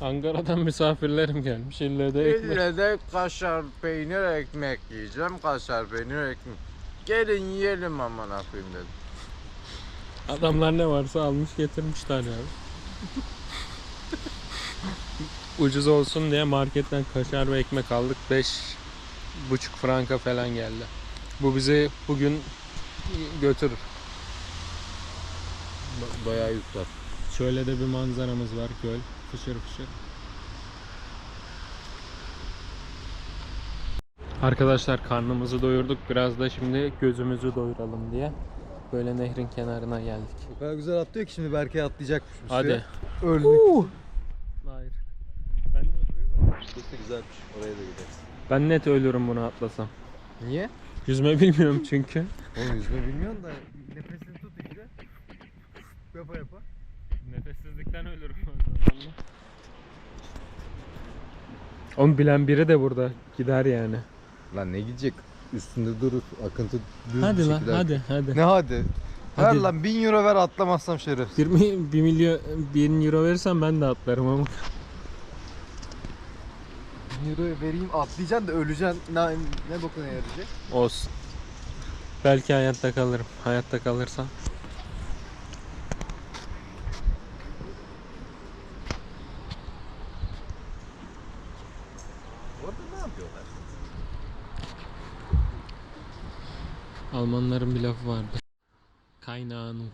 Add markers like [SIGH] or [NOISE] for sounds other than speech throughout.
Ankara'dan [LAUGHS] misafirlerim gelmiş. İlle de ekmek. İlle de kaşar peynir ekmek yiyeceğim. Kaşar peynir ekmek. Gelin yiyelim aman koyayım dedim. Adamlar ne varsa almış getirmişler [LAUGHS] ya. Ucuz olsun diye marketten kaşar ve ekmek aldık. 5 buçuk franka falan geldi. Bu bizi bugün götürür. Ba- Bayağı yükler. Şöyle de bir manzaramız var göl. Fışır fışır. Arkadaşlar karnımızı doyurduk. Biraz da şimdi gözümüzü doyuralım diye. Böyle nehrin kenarına geldik. O kadar güzel atlıyor ki şimdi Berkay atlayacakmış Hadi. Ölmek. Hayır. Ben, Burası güzelmiş. Oraya da gideriz. ben net ölürüm bunu atlasam. Niye? Yüzme bilmiyorum çünkü. Oğlum yüzme bilmiyorsun da nefesini tut işte. Yapa yapa. Nefessizlikten ölürüm Onu bilen biri de burada gider yani. Lan ne gidecek? Üstünde durur. Akıntı düz hadi lan şekilde. hadi hadi. Ne hadi? Ver Hadi. lan 1000 euro ver atlamazsam şeref. 20 1 milyon 1000 euro verirsen ben de atlarım ama. 1000 euro vereyim atlayacaksın da öleceksin. Ne, ne bokuna yarayacak? Olsun. Belki hayatta kalırım. Hayatta kalırsam. Lafı vardı. Ahnung.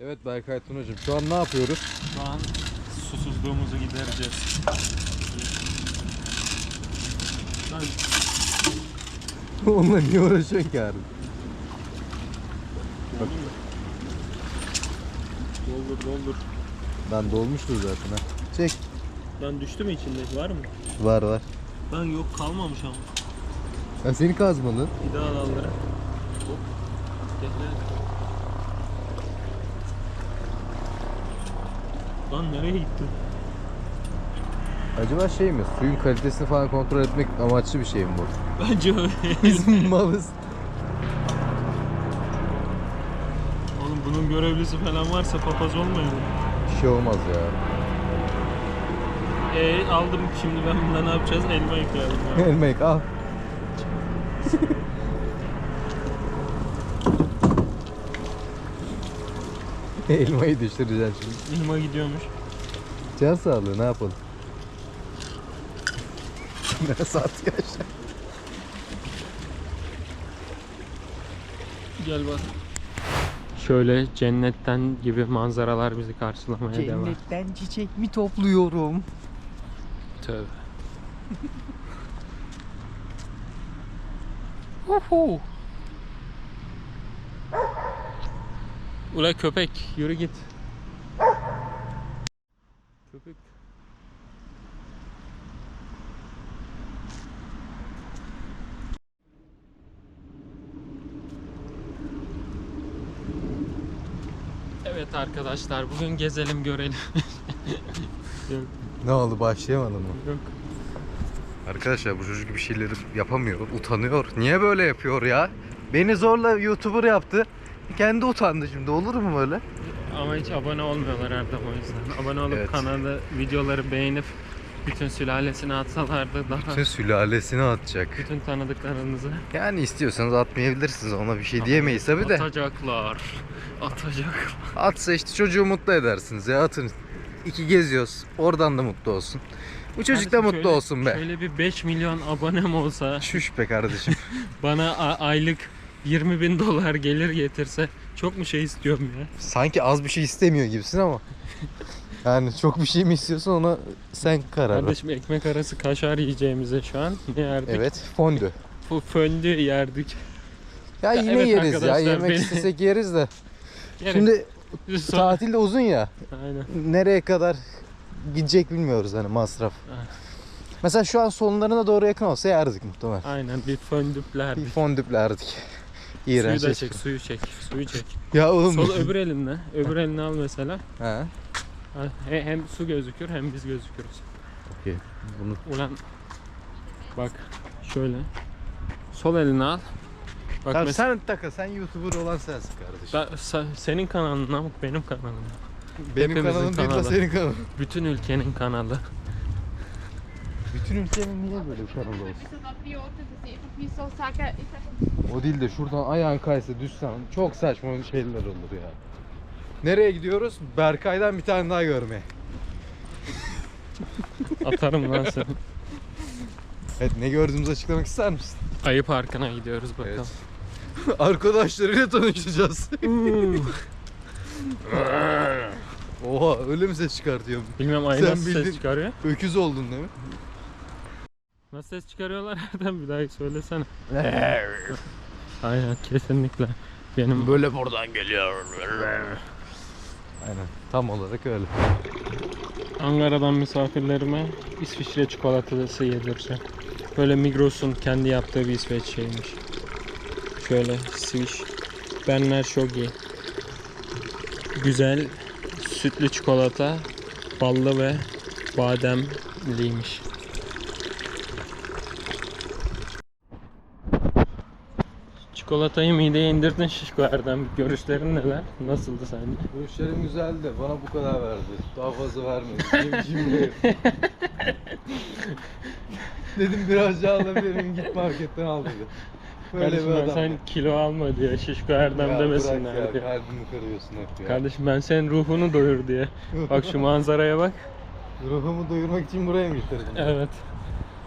Evet Berkay Tunacığım şu an ne yapıyoruz? Şu an susuzluğumuzu gidereceğiz. [LAUGHS] Onunla niye uğraşıyorsun ki abi? Doldur doldur. Ben dolmuştur zaten ha. Çek. Lan düştü mü içinde? Var mı? Var var. Lan yok kalmamış ama. Ya seni kazmadın. Bir daha dallara. Hop. Tekrar. Lan nereye gittin? Acaba şey mi? Suyun kalitesini falan kontrol etmek amaçlı bir şey mi bu? Bence öyle. Biz malız. Oğlum bunun görevlisi falan varsa papaz olmayalım. Bir şey olmaz ya. E aldım şimdi ben bunda ne yapacağız? Elma yıkayalım ya. [LAUGHS] Elmek al. [LAUGHS] Elmayı düşüreceksin şimdi. Elma gidiyormuş. Can sağlığı ne yapalım? [LAUGHS] Nasıl atıyor aşağı? Gel bak. Şöyle cennetten gibi manzaralar bizi karşılamaya devam. Cennetten çiçek mi topluyorum? Tövbe. [LAUGHS] Uhu. Ula köpek yürü git. Köpek. Evet arkadaşlar bugün gezelim görelim. [LAUGHS] Ne oldu başlayamadın mı? yok. Arkadaşlar bu çocuk bir şeyleri yapamıyor, utanıyor. Niye böyle yapıyor ya? Beni zorla YouTuber yaptı. Kendi utandı şimdi. Olur mu böyle? Ama hiç abone olmuyorlar Erdem o yüzden. Abone olup Evet. kanalı, videoları beğenip bütün sülalesine atsalardı daha Bütün sülalesini atacak. bütün tanıdıklarınızı Yani istiyorsanız atmayabilirsiniz. Ona bir şey diyemeyiz tabi de. atacaklar. Atacaklar. Atsa işte çocuğu mutlu edersiniz ya atın. İki geziyoruz. Oradan da mutlu olsun. Bu çocuk da mutlu şöyle- olsun be. Şöyle bir 5 milyon abonem olsa Şuş be kardeşim. [LAUGHS] bana aylık 20 bin dolar gelir getirse çok mu şey istiyorum ya? Sanki az bir şey istemiyor gibisin ama. Yani çok bir şey mi istiyorsun ona sen karar ver. Kardeşim ekmek arası kaşar yiyeceğimize şu an ne yerdik? Evet fondü. Bu föndü yerdik. Ya Ya yine evet yeriz ya. Yemek beni- istesek yeriz de. Gerek- Şimdi tatil de uzun ya. Aynen. Nereye kadar gidecek bilmiyoruz hani masraf. Mesela şu an sonlarına doğru yakın olsa yerdik muhtemelen. Aynen bir föndüplerdik. Bir fondüplerdik. Suyu İğrenç. da şey çek, suyu çek, suyu çek. Ya oğlum. Sol öbür elinle, öbür elini al mesela. He- Hem su gözükür hem biz gözükürüz. Okey. Bunu Ulan bak şöyle. Sol elini al. Bak Tamam, sen takıl. Sen YouTuber olan sensin kardeşim. da- sa- senin kanalın ama benim kanalım. Benim hepimizin kanalım değil de kanalı. senin kanalın. Bütün ülkenin kanalı. Bütün ülkenin niye böyle bir kanalı olsun? Wie O değil de şuradan ayağın kaysa düşsen çok saçma şeyler olur ya. Nereye gidiyoruz? Berkay'dan bir tane daha görmeye. [LAUGHS] Atarım lan seni. Evet ne gördüğümüzü açıklamak ister misin? Ayı Parkı'na gidiyoruz bakalım. [LAUGHS] Arkadaşlarıyla tanışacağız. [LAUGHS] Oha öyle mi ses çıkartıyor? Bilmem ayı Sen nasıl bildin. ses çıkarıyor. Öküz oldun değil mi? Nasıl ses çıkarıyorlar [LAUGHS] Erdem bir daha söylesene. Aynen kesinlikle. Benim Böyle buradan geliyor. Aynen tam olarak öyle. Ankara'dan misafirlerime İsviçre çikolatası yedireceğim. Böyle Migros'un kendi yaptığı bir İsveç şeymiş. Şöyle Swiss. Benler çok iyi. Güzel sütlü çikolata, ballı ve bademliymiş. Çikolatayı mideye indirdin şişko Erdem. Görüşlerin neler? Nasıldı sence? Bu işlerim güzeldi de bana bu kadar verdi. Daha fazla vermedi. Yemişim [LAUGHS] Dedim biraz daha alabilirim git marketten al dedi. Böyle Kardeşim ben sen kilo alma diye şişko Erdem Ya demesinler ya, diye. kalbimi kırıyorsun hep ya. Kardeşim ben senin ruhunu doyur diye. [LAUGHS] Bak şu manzaraya bak. Ruhumu doyurmak için buraya mı getirdin? Evet.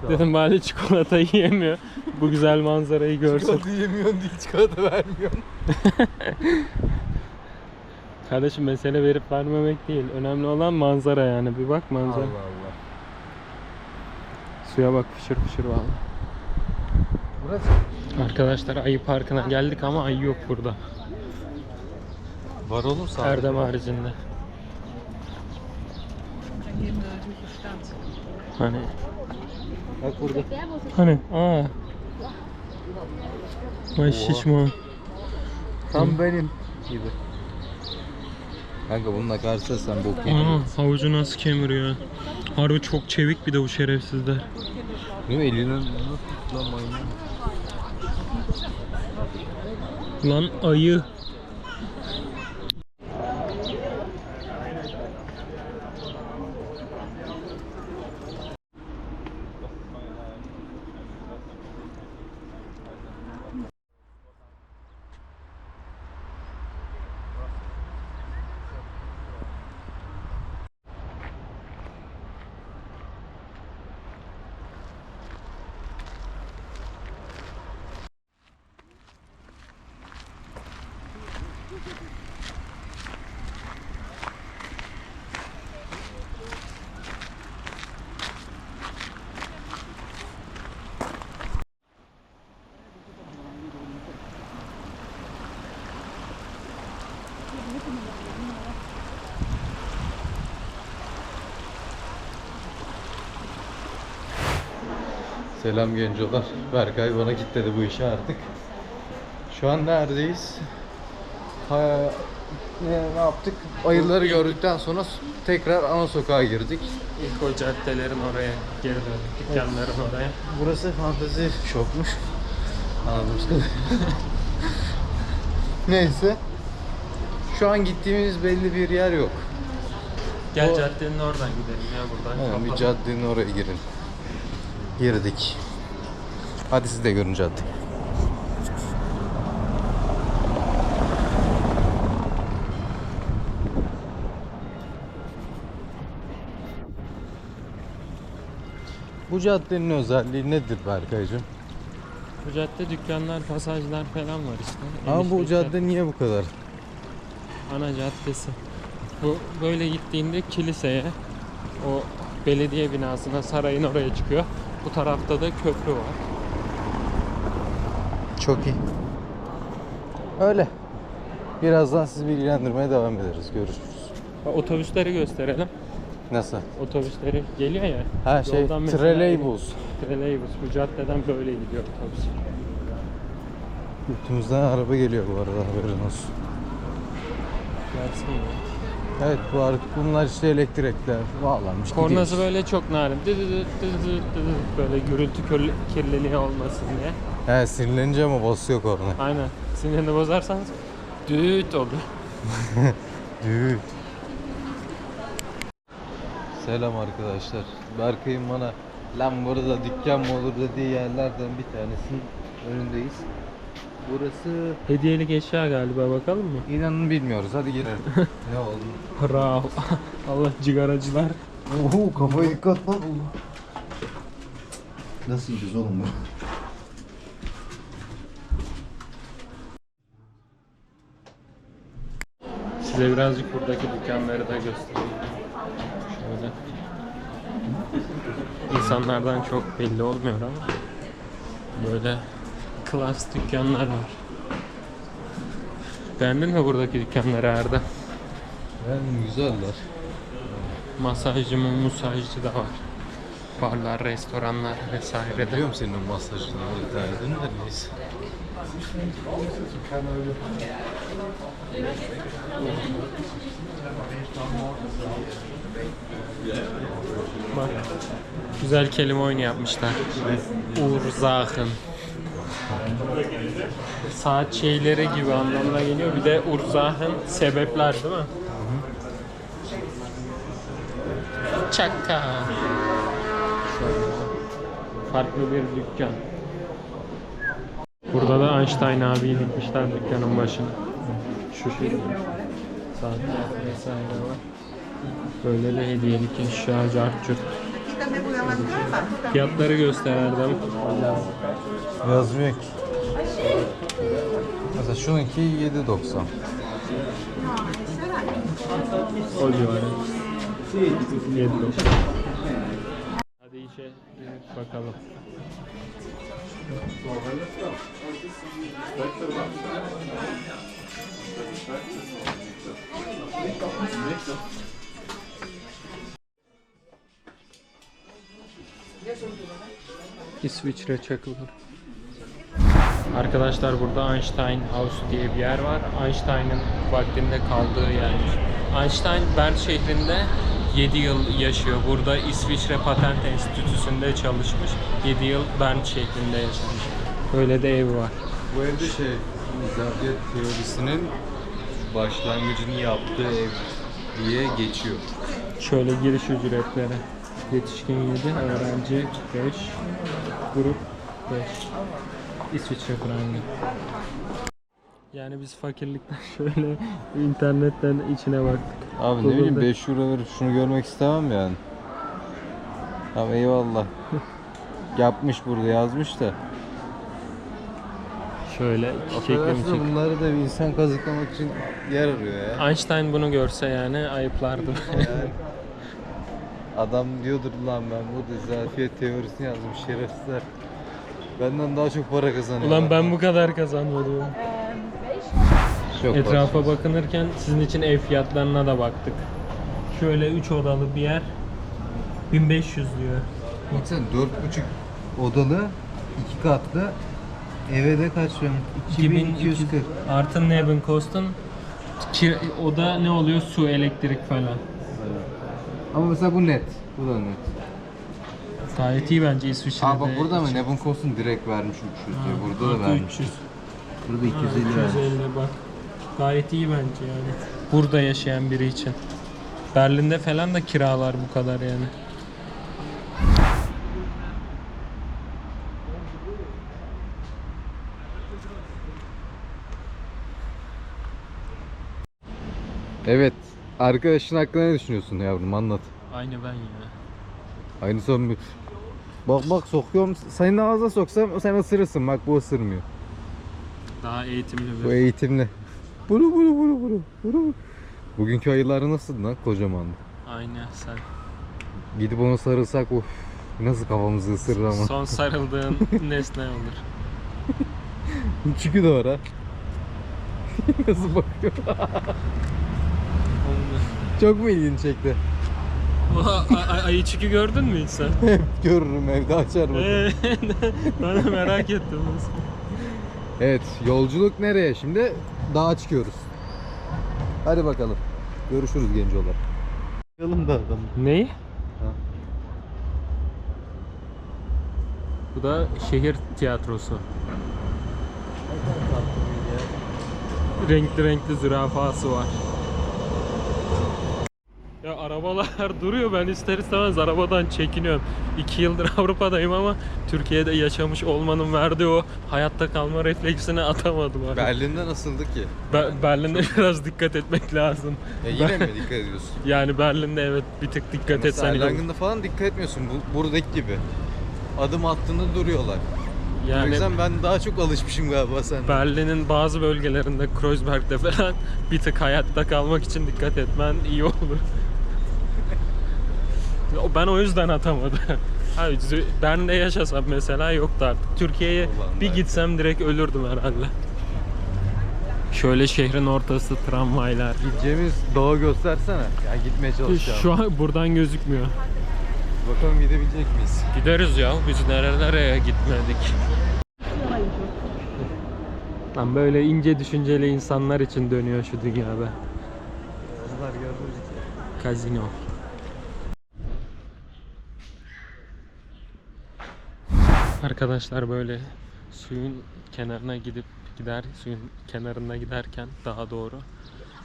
Dedim bari çikolatayı yemiyor. Bu güzel manzarayı görsün. Çikolata yemiyorsun değil çikolata vermiyorsun. [LAUGHS] Kardeşim mesele verip vermemek değil. Önemli olan manzara yani. Bir bak manzara. Allah. Suya bak fışır fışır valla. Burası Arkadaşlar ayı parkına geldik ama ayı yok burada. var oğlum sağ Erdem haricinde. Hani Bak burada. hani aa. Vay şişman. Tam benim gibi. Kanka bununla karşıda sen bok Aa, yedin. havucu nasıl kemiriyor? Harbi çok çevik bir de bu şerefsizler. Değil mi? Elini lan manyak. Lan ayı. Selam gencolar. Berkay bana kitledi bu işi artık. Şu an neredeyiz? Ha, ne, ne yaptık? Ayıları gördükten sonra tekrar ana sokağa girdik. İlk o caddelerin oraya geri döndük. Dükkanların oraya. Burası fantezi şokmuş. Anladığımız kadarıyla. [LAUGHS] Neyse. Şu an gittiğimiz belli bir yer yok. Gel O- caddenin oradan gidelim ya buradan. Aynen, bir caddenin oraya girin. Girdik. Hadi siz de görün cadde. Bu caddenin özelliği nedir Berkaycığım? Bu cadde dükkanlar, pasajlar falan var işte. Ama bu cadde niye bu kadar? Ana caddesi. Bu böyle gittiğinde kiliseye, o belediye binasına, sarayın oraya çıkıyor. Bu tarafta da köprü var. Çok iyi. Öyle. Birazdan sizi bilgilendirmeye devam ederiz. Görüşürüz. Bak, Otobüsleri gösterelim. Nasıl? Otobüsleri geliyor ya. Ha şey, Yoldan mesela- treleybus. Treleybus. Bu caddeden böyle gidiyor otobüs. Götümüzden araba geliyor bu arada haberin olsun. Gelsin ya. Evet bu ar- bunlar işte elektrikler bağlanmış. Kornası gidiyoruz. böyle çok narin. Dı dı dı dı dı dı. Böyle gürültü kirliliği olmasın diye. He sinirlenince ama basıyor korna. Aynen. Sinirini bozarsanız düğüt olur. [LAUGHS] Düğün. Selam arkadaşlar. Berkay'ın bana lan burada dükkan mı olur dediği yerlerden bir tanesinin önündeyiz. Burası Hediyelik eşya galiba bakalım mı? inanın bilmiyoruz. Hadi girelim. [LAUGHS] ne oldu? Bravo. [LAUGHS] Allah cigaracılar. Oho kafaya dikkat lan. Nasıl yiyeceğiz oğlum bu? Size birazcık buradaki dükkanları da göstereyim. Şöyle. İnsanlardan çok belli olmuyor ama böyle klas dükkanlar var. Beğendin mi buradaki dükkanları Erdem? Yani güzeller. Masajcı mı, musajcı da var. Barlar, restoranlar vesaire de. Biliyor musun senin o masajını bir tane de neyse. Bak. Güzel kelime oyunu yapmışlar. Ursachen. Saat şeyleri gibi anlamına geliyor. Bir de Ursachen sebepler değil mi? Şöyle. Farklı bir dükkan. Burada da Einstein abiyi dikmişler dükkanın başına. Şu şekilde. Saatler vesaire var. Böyle de hediyelik eşya, cartçut. Fiyatları göster Erdem. Yazmıyor ki. Mesela şununki 7.90. O civarı. 7 Hadi girip bakalım. İsviçre çakılır. Arkadaşlar burada Einstein House diye bir yer var. Einstein'ın vaktinde kaldığı yermiş. Einstein Bern şehrinde 7 yıl yaşıyor. Burada İsviçre Patent Enstitüsü'nde çalışmış. 7 yıl Bern şehrinde yaşamış. Böyle de evi var. Bu evde şey, izafiyet teorisinin başlangıcını yaptığı ev diye geçiyor. Şöyle giriş ücretleri. Yetişkin 7, öğrenci 5, grup 5. İsviçre frangı. Yani biz fakirlikten [LAUGHS] şöyle internetten içine baktık. Abi ne bileyim Google'da. 5 euro verip şunu görmek istemem yani. Tamam eyvallah. Yapmış burada yazmış da. Şöyle çiçekli mi çiçek. bunları da bir insan kazıklamak için yer arıyor ya. Einstein bunu görse yani ayıplardı. [LAUGHS] Yani adam diyordur lan ben burada izafiyet teorisini yazmış şerefsizler. Benden daha çok para kazanıyor. Ulan ben bu kadar kazanmadım. Çok Etrafa bakınırken sizin için ev fiyatlarına da baktık. Şöyle 3 odalı bir yer 1500 diyor. Baksana 4,5 odalı, 2 katlı eve de kaç diyorum? 2240. Artı Nebenkosten ki o da ne oluyor? Su, elektrik falan. Ama mesela bu net. Bu da net. Gayet iyi bence İsviçre'de. Aa bak burada mı? Nebunkos'un direkt vermiş 300 diyor. Burada da vermiş. 300. Burada 250 vermiş. 250 bak. Gayet iyi bence yani. Burada yaşayan biri için. Berlin'de falan da kiralar bu kadar yani. Evet. Arkadaşın hakkında ne düşünüyorsun yavrum anlat. Aynı ben ya. Aynı son. Bak bak sokuyorum. Senin ağzına soksam sen ısırırsın. Bak bu ısırmıyor. Daha eğitimli Bu bir. eğitimli. Buru buru buru buru. buru. Bugünkü ayıları nasıl lan kocamandı. Aynı sen. Gidip onu sarılsak of. Nasıl kafamızı ısırır ama. Son sarıldığın [LAUGHS] nesne olur. Çünkü var ha. [LAUGHS] nasıl bakıyor. Çok mu ilgini çekti? Ayı çükü gördün mü hiç sen? [LAUGHS] Hep görürüm evde açar. Ee, [LAUGHS] ben de merak ettim. Evet yolculuk nereye şimdi? Dağa çıkıyoruz. Hadi bakalım. Görüşürüz gencolar. Yalım da adam. Neyi? Bu da şehir tiyatrosu. Renkli renkli zürafası var. Ya arabalar [LAUGHS] duruyor ben ister istemez arabadan çekiniyorum. İki yıldır [LAUGHS] Avrupa'dayım ama Türkiye'de yaşamış olmanın verdiği o hayatta kalma refleksini atamadım. abi. Berlin'de nasıldı ki? Be- Berlin'de [LAUGHS] biraz dikkat etmek lazım. E yine mi dikkat ediyorsun? Yani Berlin'de evet bir tık dikkat Mesela etsen olur. Erlangen'de falan dikkat etmiyorsun. Bu, buradaki gibi. Adım attığında duruyorlar. o Yani yüzden ben daha çok alışmışım galiba sen. Berlin'in bazı bölgelerinde Kreuzberg'de falan bir tık hayatta kalmak için dikkat etmen iyi olur. Ben o yüzden atamadım. [LAUGHS] Hayır, Zü- Bern'de yaşasam mesela yoktu artık. Türkiye'ye bir gitsem direkt ölürdüm herhalde. Şöyle şehrin ortası tramvaylar. Gideceğimiz dağı göstersene. Ya gitmeye çalışacağım. Şu an buradan gözükmüyor. Bakalım gidebilecek miyiz? Gideriz ya. Biz nerelere gitmedik. Lan böyle ince düşünceli insanlar için dönüyor şu dünyada. Onlar görmüş. Kazino. Arkadaşlar böyle suyun kenarına gidip gider, suyun kenarına giderken daha doğru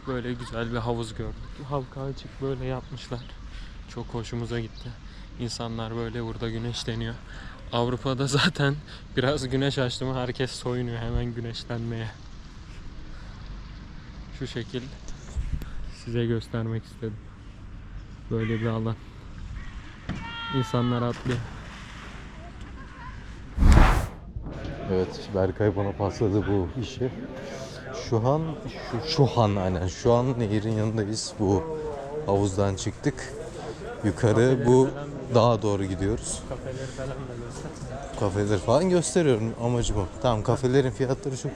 böyle güzel bir havuz gördük. Halka açık böyle yapmışlar. Çok hoşumuza gitti. İnsanlar böyle burada güneşleniyor. Avrupa'da [LAUGHS] zaten biraz güneş açtı mı herkes soyunuyor hemen güneşlenmeye. Şu şekil size göstermek istedim. Böyle bir alan. İnsanlar atlıyor. Evet, Berkay bana pasladı bu işi. Şu an, şu, şu an aynen, şu an nehirin yanındayız. Bu havuzdan çıktık. Yukarı bu dağa doğru gidiyoruz. Kafeler falan da göster. Kafeleri falan gösteriyorum amacım o. Tamam kafelerin fiyatları çok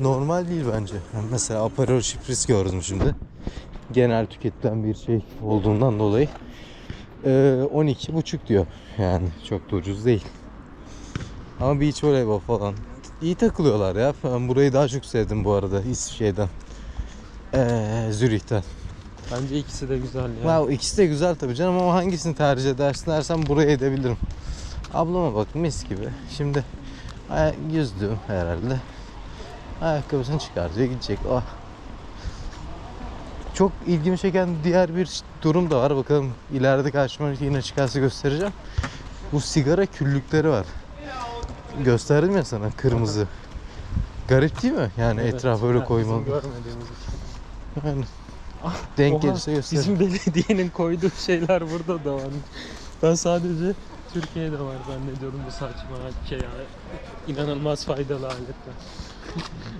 normal değil bence. Mesela Aperol Spritz gördüm şimdi. Genel tüketilen bir şey olduğundan dolayı ee, 12,5 diyor. Yani çok da ucuz değil. Ama beach voleybol falan iyi takılıyorlar ya. Ben burayı daha çok sevdim bu arada İsviçre'den. Ee, Zürih'ten. Bence ikisi de güzel ya. Wow, ikisi de güzel tabii canım ama hangisini tercih edersin dersen buraya edebilirim. Ablama bak mis gibi. Şimdi aya- yüzdü herhalde. Ayakkabısını çıkartıyor gidecek. Oh. Çok ilgimi çeken diğer bir durum da var. Bakalım ileride karşıma yine çıkarsa göstereceğim. Bu sigara küllükleri var. Gösterdim ya sana kırmızı. Garip değil mi? Yani Evet. etrafı öyle koymalı. Yani denk Oha, gelirse gösteririm. Bizim belediyenin koyduğu şeyler burada da var. Ben sadece Türkiye'de var zannediyorum bu saçma şey ya. İnanılmaz faydalı aletler.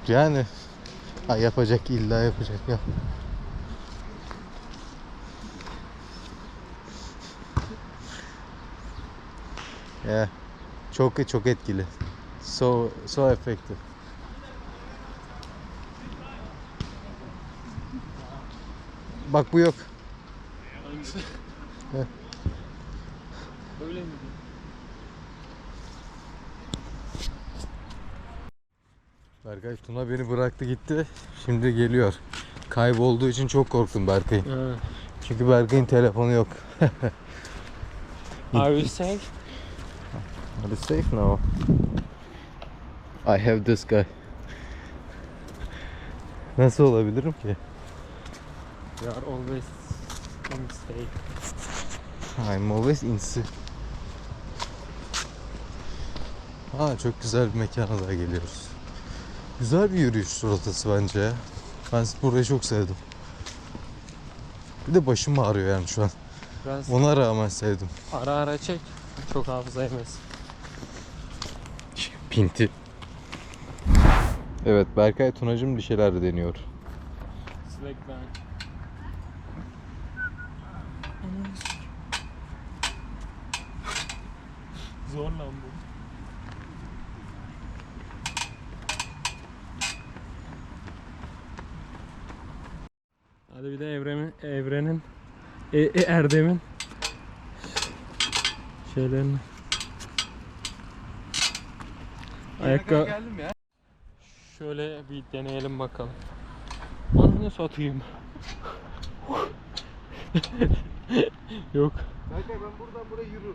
Yani ha, yapacak illa yapacak ya. Ya çok çok etkili. So so effective. Bak bu yok. Hangisi? Mi? Berkay Tuna beni bıraktı gitti. Şimdi geliyor. Kaybolduğu için çok korktum Berkay'ın. Çünkü Berkay'ın telefonu yok. [LAUGHS] Are you safe? Are you safe now? I have this guy. Nasıl olabilirim ki? We are always in safe. I'm always in sea. Ha çok güzel bir mekana daha geliyoruz. Güzel bir yürüyüş rotası bence ya. Ben burayı çok sevdim. Bir de başım ağrıyor yani şu an. Biraz Ona rağmen sevdim. ara ara çek. Çok hafıza yemesin. Pinti. Evet Berkay Tunacım bir şeyler deniyor. Slackline. Zor lan bu. Hadi bir de evrenin, evrenin, e, e, Erdem'in şeylerini. Ayakkabı. geldim ya. Şöyle bir deneyelim bakalım. Ananı satayım. [LAUGHS] Yok. Berkay ben buradan buraya yürürüm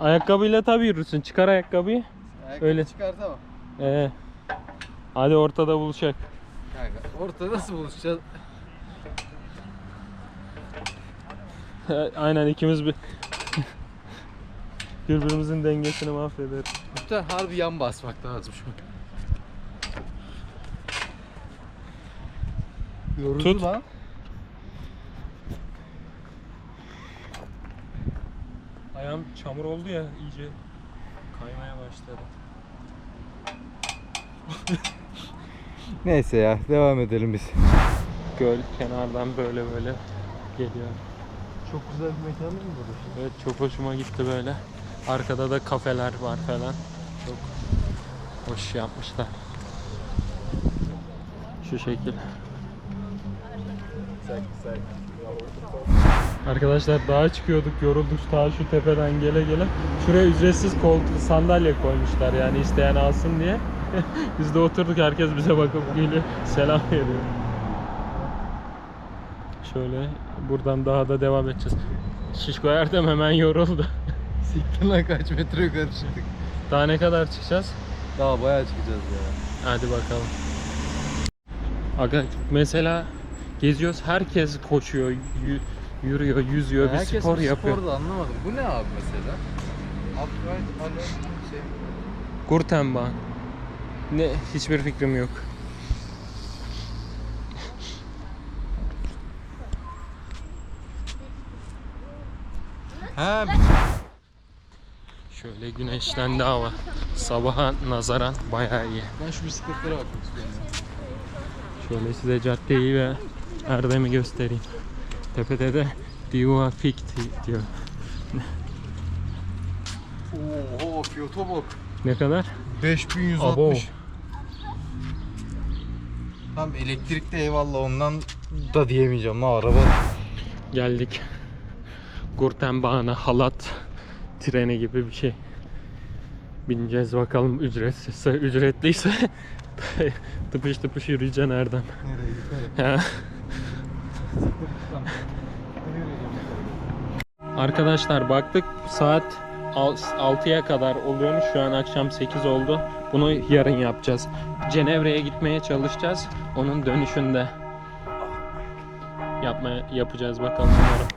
lan. Ayakkabıyla tabii yürürsün. Çıkar ayakkabıyı. Ayakkabı Öyle. çıkartamam. Ee, hadi ortada buluşak. Kanka ortada nasıl buluşacağız? [LAUGHS] Aynen ikimiz bir birbirimizin dengesini mahvederiz. Lütfen harbi yan basmak lazım şu an. Yorucu Tut. lan. Ayağım çamur oldu ya iyice kaymaya başladı. [LAUGHS] Neyse ya devam edelim biz. Göl kenardan böyle böyle geliyor. Çok güzel bir mekan değil mi burası? Evet çok hoşuma gitti böyle. Arkada da kafeler var falan. Çok hoş yapmışlar. Şu şekil. Arkadaşlar dağa çıkıyorduk, yorulduk daha şu tepeden gele gele. Şuraya ücretsiz koltuk sandalye koymuşlar yani isteyen alsın diye. [LAUGHS] Biz de oturduk herkes bize bakıp geliyor, selam veriyor. Şöyle buradan daha da devam edeceğiz. Şişko Erdem hemen yoruldu. Siktir lan kaç metre yukarı çıktık. Daha ne kadar çıkacağız? Daha bayağı çıkacağız ya. Hadi bakalım. Aga mesela geziyoruz herkes koşuyor, yü- yürüyor, yüzüyor, bir Herkes spor bir yapıyor. spor da anlamadım. Bu ne abi mesela? Upright alert şey. Gurtenbahn. Ne hiçbir fikrim yok. Ha Şöyle güneşlendi hava. Sabaha nazaran bayağı iyi. ben şu bisikletlere bakmak istiyorum. Şöyle size caddeyi ve Erdem'i göstereyim. Tepede de Diva Fikt diyor. Oho fiyata bak. Ne kadar? 5160. Abo. Tam elektrikli eyvallah ondan da diyemeyeceğim ha araba. Geldik. Gurtenbahn'a halat treni gibi bir şey. Bineceğiz bakalım ücretsizse, ücretliyse [LAUGHS] tıpış tıpış yürüyeceksin Erdem. Nereye yukarı? Arkadaşlar baktık saat 6'ya kadar oluyormuş. Şu an akşam 8 oldu. Bunu yarın yapacağız. Cenevre'ye gitmeye çalışacağız. Onun dönüşünde yapmaya yapacağız bakalım umarım.